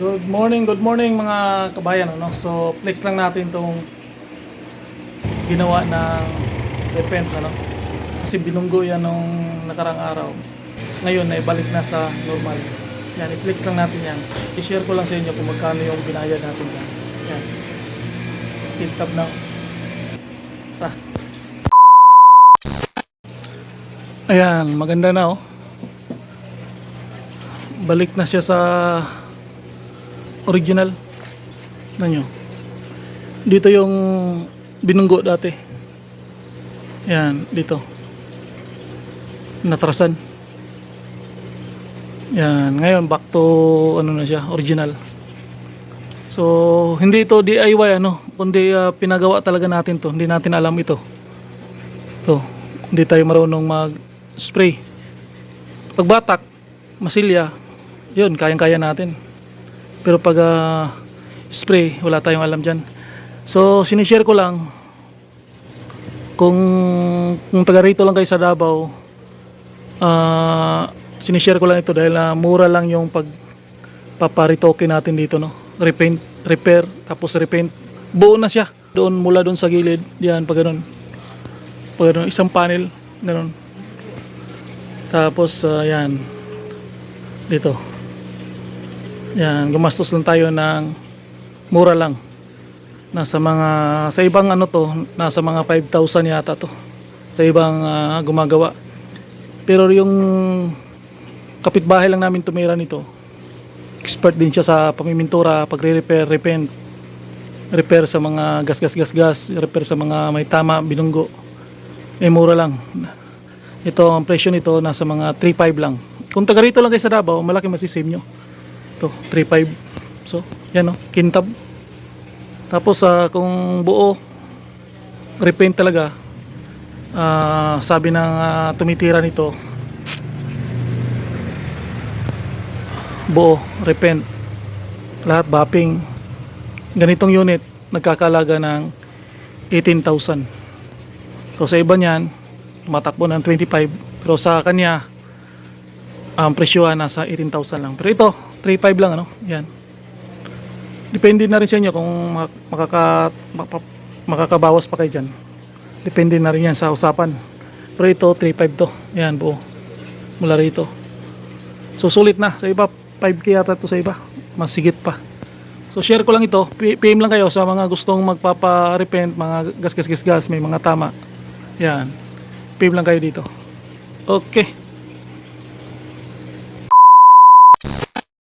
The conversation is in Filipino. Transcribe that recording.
Good morning, good morning mga kabayan. Ano? So, flex lang natin tong ginawa ng defense. Ano? Kasi binunggo yan nung nakarang araw. Ngayon, ay balik na sa normal. Yan, i-flex lang natin yan. I-share ko lang sa inyo kung magkano yung binayad natin yan. Yan. Tip tab na. Ah. Ayan, maganda na oh. Balik na siya sa original na nyo. Dito yung binunggo dati. Yan dito. Natrasan. Yan ngayon back to ano na siya original. So hindi ito DIY ano kundi ah, pinagawa talaga natin to. Hindi natin alam ito. To hindi tayo marunong mag spray pagbatak masilya yun kayang kaya natin pero pag ah, spray, wala tayong alam dyan. So, sinishare ko lang kung, kung taga rito lang kayo sa Davao, ah sinishare ko lang ito dahil ah, mura lang yung pag paparitoke natin dito, no? Repaint, repair, tapos repaint. Buo na siya. Doon, mula doon sa gilid. Yan, pag ganun. Pag ganun, isang panel. Ganun. Tapos, yan. Dito. Yan, gumastos lang tayo ng mura lang. Nasa mga, sa ibang ano to, nasa mga 5,000 yata to. Sa ibang ah, gumagawa. Pero yung kapitbahay lang namin tumira nito, expert din siya sa pamimintura, pagre-repair, repaint, repair sa mga gas, gas, gas, gas, repair sa mga may tama, binunggo. Eh, mura lang. Ito, ang presyo nito, nasa mga 3,500 lang. Kung taga rito lang kayo sa Davao, malaki masisave nyo. Ito, 3.5. So, yan o, kintab. Tapos, ah, kung buo, repaint talaga, ah, sabi ng ah, tumitira nito, buo, repaint, lahat bapping. Ganitong unit, nagkakalaga ng 18,000. So, sa iba niyan, tumatakbo ng 25. Pero sa kanya, ang presyohan nasa 18,000 lang. Pero ito, 3.5 lang ano. Yan. Depende na rin sa inyo kung mak- makaka, maka- makakabawas pa kayo dyan. Depende na rin yan sa usapan. Pero ito, 3.5 to. Yan, buo. Mula rito. So, sulit na. Sa iba, 5k yata to sa iba. Mas sigit pa. So, share ko lang ito. PM lang kayo sa mga gustong magpapa-repent, mga gas, gas, gas, gas, may mga tama. Yan. PM lang kayo dito. Okay.